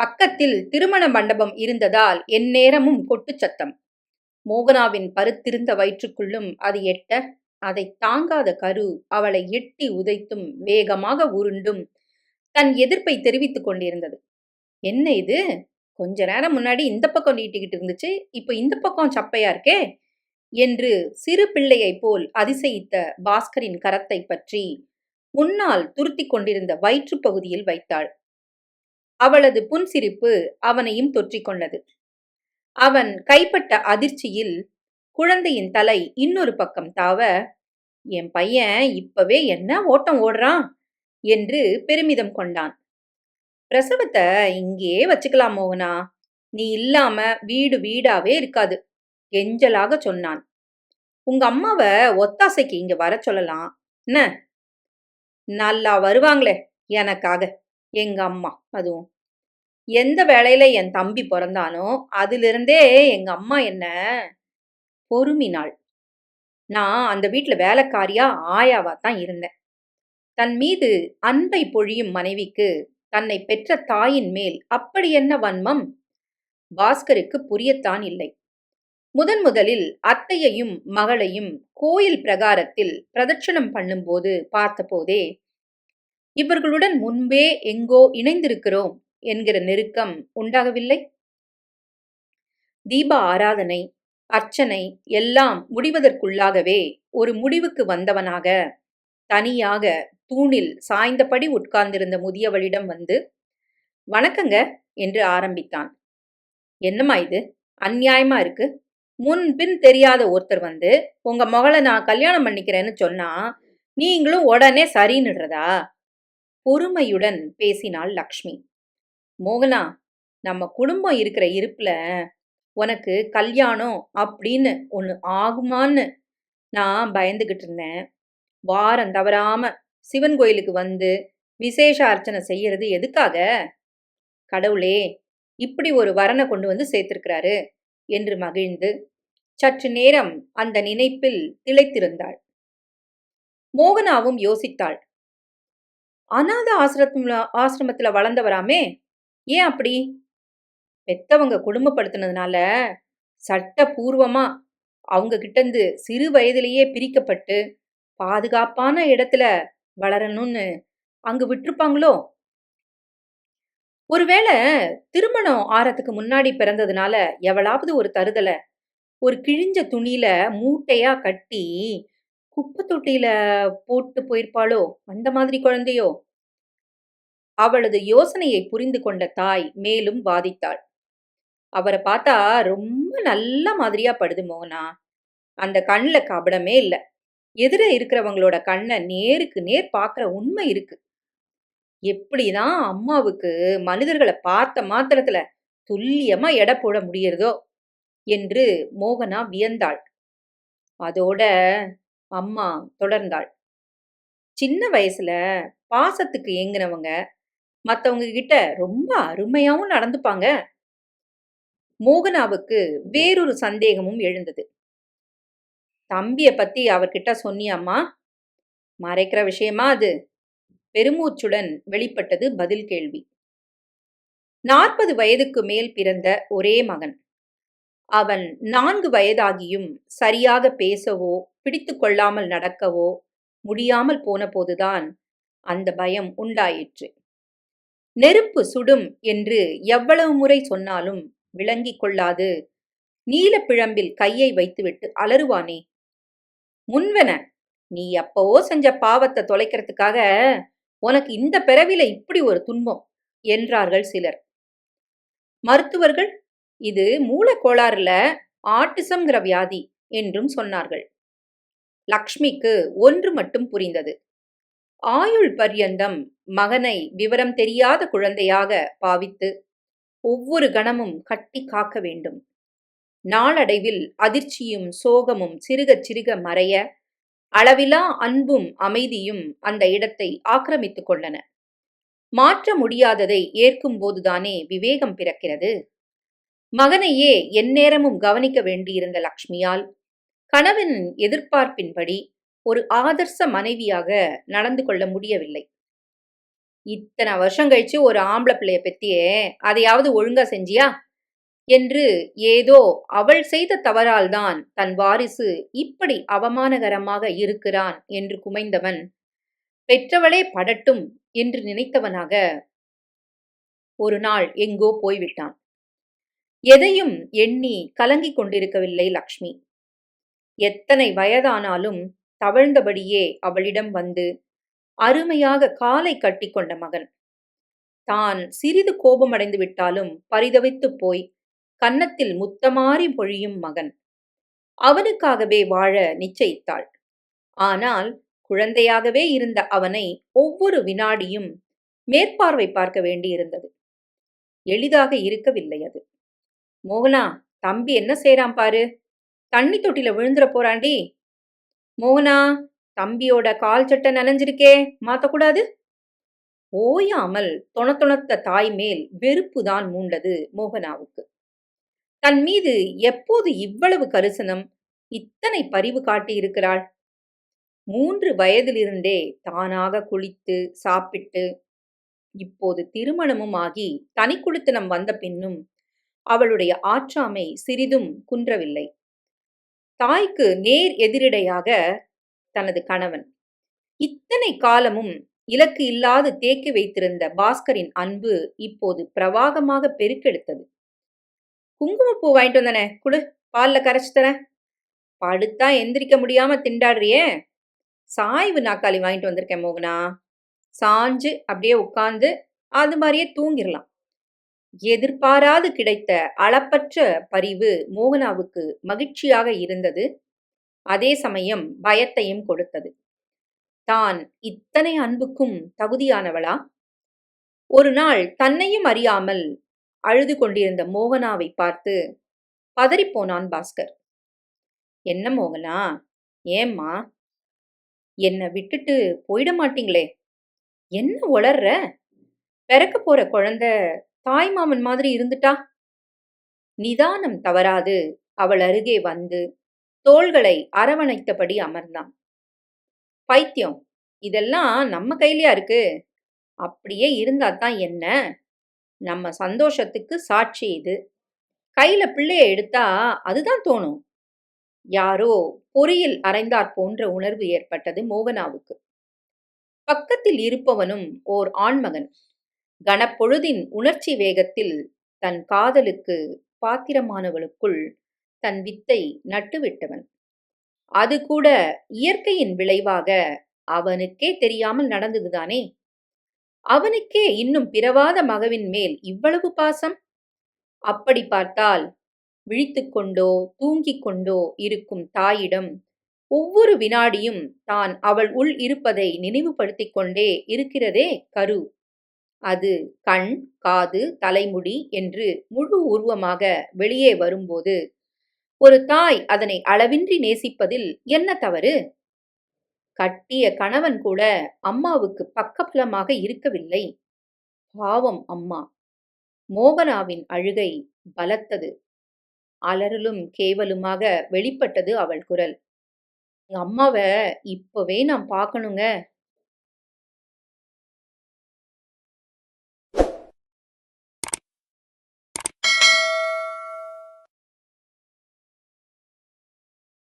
பக்கத்தில் திருமண மண்டபம் இருந்ததால் எந்நேரமும் கொட்டுச் சத்தம். மோகனாவின் பருத்திருந்த வயிற்றுக்குள்ளும் அது எட்ட அதை தாங்காத கரு அவளை எட்டி உதைத்தும் வேகமாக உருண்டும் தன் எதிர்ப்பை தெரிவித்துக் கொண்டிருந்தது. என்ன இது? கொஞ்ச நேரம் முன்னாடி இந்த பக்கம் நீட்டிக்கிட்டு இருந்துச்சு இப்போ இந்த பக்கம் சப்பையா இருக்கே? என்று சிறு பிள்ளையைப் போல் அதிசயித்த பாஸ்கரின் கரத்தை பற்றி முன்னால் துருத்தி கொண்டிருந்த வயிற்றுப் பகுதியில் வைத்தாள். அவளது புன்சிரிப்பு அவனையும் தொற்றிக் கொண்டது அவன் கைப்பட்ட அதிர்ச்சியில் குழந்தையின் தலை இன்னொரு பக்கம் தாவ என் பையன் இப்பவே என்ன ஓட்டம் ஓடுறான்? என்று பெருமிதம் கொண்டான். பிரசவத்தை இங்கேயே வச்சுக்கலாம் மோகனா. நீ இல்லாம வீடு வீடாவே இருக்காது கெஞ்சலாக சொன்னான். உங்க அம்மாவை ஒத்தாசைக்கு இங்க வர சொல்லலாம். என்ன? நல்லா வருவாங்களே எனக்காக. எங்க அம்மா அதுவும். எந்த வேலையில என் தம்பி பிறந்தானோ அதிலிருந்தே எங்க அம்மா என்ன? பொறுமினாள் நான் அந்த வீட்டில் வேலைக்காரியா ஆயாவா தான் இருந்தேன். தன் மீது அன்பை பொழியும் மனைவிக்கு தன்னை பெற்ற தாயின் மேல் அப்படி என்ன வன்மம்? பாஸ்கருக்கு புரியத்தான் இல்லை. முதன் முதலில் அத்தையையும் மகளையும் கோயில் பிரகாரத்தில் பிரதட்சணம் பண்ணும்போது பார்த்தபோதே இவர்களுடன் முன்பே எங்கோ இணைந்திருக்கிறோம் என்கிற நெருக்கம் உண்டாகவில்லை. தீப ஆராதனை அர்ச்சனை எல்லாம் முடிவதற்குள்ளாகவே ஒரு முடிவுக்கு வந்தவனாக தனியாக தூணில் சாய்ந்தபடி உட்கார்ந்திருந்த முதியவளிடம் வந்து வணக்கங்க என்று ஆரம்பித்தான். என்னம்மா இது? அந்நியாயமா இருக்கு? முன்பின் தெரியாத ஒருத்தர் வந்து உங்க மகளை நான் கல்யாணம் பண்ணிக்கிறேன்னு சொன்னா நீங்களும் உடனே சரின்னுடுறதா பொறுமையுடன் பேசினாள் லக்ஷ்மி. மோகனா நம்ம குடும்பம் இருக்கிற இருப்புல உனக்கு கல்யாணம் அப்படின்னு ஒன்று ஆகுமான்னு நான் பயந்துகிட்டு இருந்தேன். வாரம் தவறாம சிவன் கோயிலுக்கு வந்து விசேஷ அர்ச்சனை செய்யறது எதுக்காக? கடவுளே இப்படி ஒரு வரனை கொண்டு வந்து சேர்த்திருக்கிறாரு என்று மகிழ்ந்து சற்று நேரம் அந்த நினைப்பில் திளைத்திருந்தாள். மோகனாவும் யோசித்தாள். அநாத ஆசிரமத்துல ஆசிரமத்தில் வளர்ந்தவராமே ஏன் அப்படி? பெத்தவங்க குடும்பப்படுத்தினதுனால சட்டபூர்வமாக அவங்க கிட்டேருந்து சிறு வயதிலேயே பிரிக்கப்பட்டு பாதுகாப்பான இடத்துல வளரணும்னு அங்கு விட்டுருப்பாங்களோ? ஒருவேளை திருமணம் ஆறதுக்கு முன்னாடி பிறந்ததுனால எவளாவது ஒரு தருதலை ஒரு கிழிஞ்ச துணியில மூட்டையா கட்டி குப்பை தொட்டியில போட்டு போயிருப்பாளோ? அந்த மாதிரி குழந்தையோ? அவளது யோசனையை புரிந்து கொண்ட தாய் மேலும் வாதித்தாள். அவரை பார்த்தா ரொம்ப நல்ல மாதிரியா படுது மோகனா. அந்த கண்ணில் கபடமே இல்லை. எதிர இருக்கிறவங்களோட கண்ணை நேருக்கு நேர் பார்க்குற உண்மை இருக்கு. எப்படிதான் அம்மாவுக்கு மனிதர்களை பார்த்த மாத்திரத்துல துல்லியமா எடை போட முடியறதோ? என்று மோகனா வியந்தாள். அதோட அம்மா தொடர்ந்தாள். சின்ன வயசுல பாசத்துக்கு ஏங்கினவங்க மற்றவங்க கிட்ட ரொம்ப அருமையாகவும் நடந்துப்பாங்க. மோகனாவுக்கு வேறொரு சந்தேகமும் எழுந்தது. தம்பியை பத்தி அவர்கிட்ட சொன்னியம்மா மறைக்கிற விஷயமா அது? பெருமூச்சுடன் வெளிப்பட்டது பதில் கேள்வி. நாற்பது வயதுக்கு மேல் பிறந்த ஒரே மகன். அவன் நான்கு வயதாகியும் சரியாக பேசவோ பிடித்து கொள்ளாமல் நடக்கவோ முடியாமல் போனபோதுதான் அந்த பயம் உண்டாயிற்று. நெருப்பு சுடும் என்று எவ்வளவு முறை சொன்னாலும் விளங்கிக் கொள்ளாது. நீலப்பிழம்பில் கையை வைத்துவிட்டு அலறுவானே. முன்வென நீ எப்பவோ செஞ்ச பாவத்தை தொலைக்கிறதுக்காக உனக்கு இந்த பிறவில இப்படி ஒரு துன்பம் என்றார்கள் சிலர். மருத்துவர்கள் இது மூலக்கோளாறுல ஆட்டிசம்ங்கிற வியாதி என்றும் சொன்னார்கள். லக்ஷ்மிக்கு ஒன்று மட்டும் புரிந்தது. ஆயுள் பர்யந்தம் மகனை விவரம் தெரியாத குழந்தையாக பாவித்து ஒவ்வொரு கணமும் கட்டி காக்க வேண்டும். நாளடைவில் அதிர்ச்சியும் சோகமும் சிறுகச் சிறுக மறைய அளவிலா அன்பும் அமைதியும் அந்த இடத்தை ஆக்கிரமித்துக் கொண்டன. மாற்ற முடியாததை ஏற்கும் போதுதானே விவேகம் பிறக்கிறது? மகனையே எந்நேரமும் கவனிக்க வேண்டியிருந்த லக்ஷ்மியால் கணவன் எதிர்பார்ப்பின்படி ஒரு ஆதர்ச மனைவியாக நடந்து கொள்ள முடியவில்லை. இத்தனை வருஷம் கழிச்சு ஒரு ஆம்பளை பிள்ளைய பெத்தியே அதையாவது ஒழுங்கா செஞ்சியா? என்று ஏதோ அவள் செய்த தவறால்தான் தன் வாரிசு இப்படி அவமானகரமாக இருக்கிறான் என்று குமைந்தவன் பெற்றவளே படட்டும் என்று நினைத்தவனாக ஒரு நாள் எங்கோ போய்விட்டான். எதையும் எண்ணி கலங்கிக் கொண்டிருக்கவில்லை லக்ஷ்மி. எத்தனை வயதானாலும் தவழ்ந்தபடியே அவளிடம் வந்து அருமையாக காலை கட்டிக்கொண்ட மகன். தான் சிறிது கோபமடைந்து விட்டாலும் பரிதவித்துப் போய் கன்னத்தில் முத்தமாறி பொழியும் மகன். அவனுக்காகவே வாழ நிச்சயித்தாள். ஆனால் குழந்தையாகவே இருந்த அவனை ஒவ்வொரு வினாடியும் மேற்பார்வை பார்க்க வேண்டியிருந்தது. எளிதாக இருக்கவில்லை அது. மோகனா தம்பி என்ன செய்றான் பாரு? தண்ணி தொட்டில விழுந்துற போறாண்டி. மோகனா தம்பியோட கால் சட்டை நனைஞ்சிருக்கே மாத்தக்கூடாது ஓயாமல் தொணத்துணத்த தாய் மேல் வெறுப்புதான் மூண்டது மோகனாவுக்கு. தன் மீது எப்போது இவ்வளவு கரிசனம் இத்தனை பரிவு காட்டி இருக்கிறாள்? மூன்று வயதிலிருந்தே தானாக குளித்து சாப்பிட்டு இப்போது திருமணமும் ஆகி தனி குடித்தனம் வந்த பின்னும் அவளுடைய ஆற்றாமை சிறிதும் குன்றவில்லை. தாய்க்கு நேர் எதிரிடையாக தனது கணவன். இத்தனை காலமும் இலக்கு இல்லாது தேக்கி வைத்திருந்த பாஸ்கரின் அன்பு இப்போது பிரவாகமாக பெருக்கெடுத்தது. குங்குமப்பூ வாங்கிட்டு வந்தனே குடு பால்ல கரைச்சு தரேன். படுத்தா எந்திரிக்க முடியாம திண்டாடுறியே. சாய்வு நாக்காளி வாங்கிட்டு வந்திருக்கேன் மோகனா. சாஞ்சு அப்படியே உட்காந்து அது மாதிரியே தூங்கிடலாம் எதிர்பாராது கிடைத்த அளப்பற்ற பரிவு மோகனாவுக்கு மகிழ்ச்சியாக இருந்தது. அதே சமயம் பயத்தையும் கொடுத்தது. தான் இத்தனை அன்புக்கும் தகுதியானவளா? ஒரு நாள் தன்னையும் அறியாமல் அழுது கொண்டிருந்த மோகனாவை பார்த்து பதறிப்போனான் பாஸ்கர். என்ன மோகனா? ஏம்மா? என்னை விட்டுட்டு போயிட மாட்டீங்களே? என்ன உளர்ற? பிறக்க போற குழந்தை தாய் மாமன் மாதிரி இருந்துட்டா? நிதானம் தவறாது. அவள் அருகே வந்து தோள்களை அரவணைத்தபடி அமர்ந்தான். பைத்தியம் இதெல்லாம் நம்ம கையிலயா இருக்கு? அப்படியே இருந்தா தான் என்ன? நம்ம சந்தோஷத்துக்கு சாட்சி இது. கையில பிள்ளைய எடுத்தா அதுதான் தோணும். யாரோ பொறியில் அரைந்தாற் போன்ற உணர்வு ஏற்பட்டது மோகனாவுக்கு. பக்கத்தில் இருப்பவனும் ஓர் ஆண்மகன். கனப்பொழுதின் உணர்ச்சி வேகத்தில் தன் காதலுக்கு பாத்திரமானவளுக்குள் தன் வித்தை நட்டுவிட்டவன். அது கூட இயற்கையின் விளைவாக அவனுக்கே தெரியாமல் நடந்ததுதானே? அவனுக்கே இன்னும் பிறவாத மகவின் மேல் இவ்வளவு பாசம்? அப்படி பார்த்தால் விழித்துக்கொண்டோ தூங்கிக் கொண்டோ இருக்கும் தாயிடம் ஒவ்வொரு வினாடியும் தான் அவள் உள் இருப்பதை நினைவுபடுத்திக் கொண்டே இருக்கிறதே கரு. அது கண் காது தலைமுடி என்று முழு உருவமாக வெளியே வரும்போது ஒரு தாய் அதனை அளவின்றி நேசிப்பதில் என்ன தவறு? கட்டிய கணவன் கூட அம்மாவுக்கு பக்கபலமாக இருக்கவில்லை. பாவம் அம்மா. மோகனாவின் அழுகை பலத்தது. அலறலும் கேவலுமாக வெளிப்பட்டது அவள் குரல். அம்மாவை இப்பவே நான் பார்க்கணுங்க.